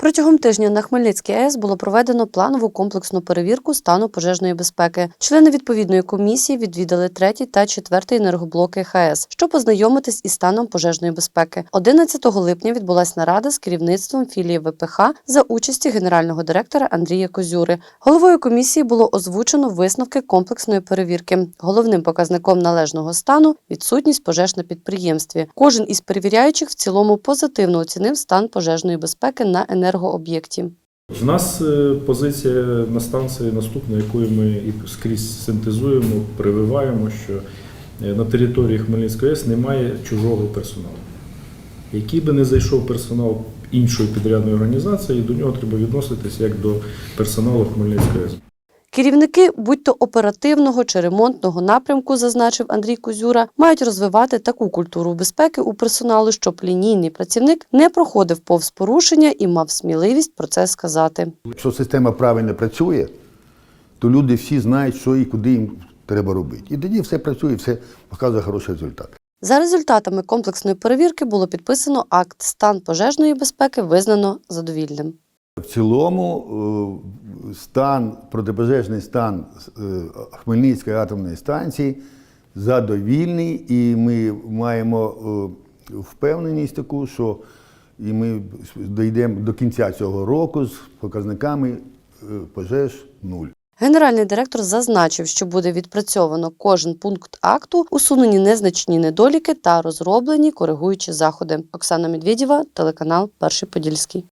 Протягом тижня на Хмельницькій АЕС було проведено планову комплексну перевірку стану пожежної безпеки. Члени відповідної комісії відвідали третій та четвертий енергоблоки ХАЕС, щоб познайомитись із станом пожежної безпеки. 11 липня відбулася нарада з керівництвом філії ВПХ за участі генерального директора Андрія Козюри. Головою комісії було озвучено висновки комплексної перевірки. Головним показником належного стану відсутність пожеж на підприємстві. Кожен із перевіряючих в цілому позитивно оцінив стан пожежної безпеки на енергооб'єкті. В нас е, позиція на станції наступна, якою ми і скрізь синтезуємо, прививаємо, що е, на території Хмельницької АЕС немає чужого персоналу. Який би не зайшов персонал іншої підрядної організації, до нього треба відноситися як до персоналу Хмельницької АЕС. Керівники, будь то оперативного чи ремонтного напрямку, зазначив Андрій Козюра, мають розвивати таку культуру безпеки у персоналу, щоб лінійний працівник не проходив повз порушення і мав сміливість про це сказати. Якщо система правильно працює, то люди всі знають, що і куди їм треба робити. І тоді все працює, все показує хороший результат. За результатами комплексної перевірки було підписано акт стан пожежної безпеки визнано задовільним. В цілому е, стан, протипожежний стан е, Хмельницької атомної станції задовільний, і ми маємо е, впевненість таку, що і ми дійдемо до кінця цього року з показниками пожеж нуль. Генеральний директор зазначив, що буде відпрацьовано кожен пункт акту, усунені незначні недоліки та розроблені коригуючі заходи. Оксана Медведєва, телеканал Перший Подільський.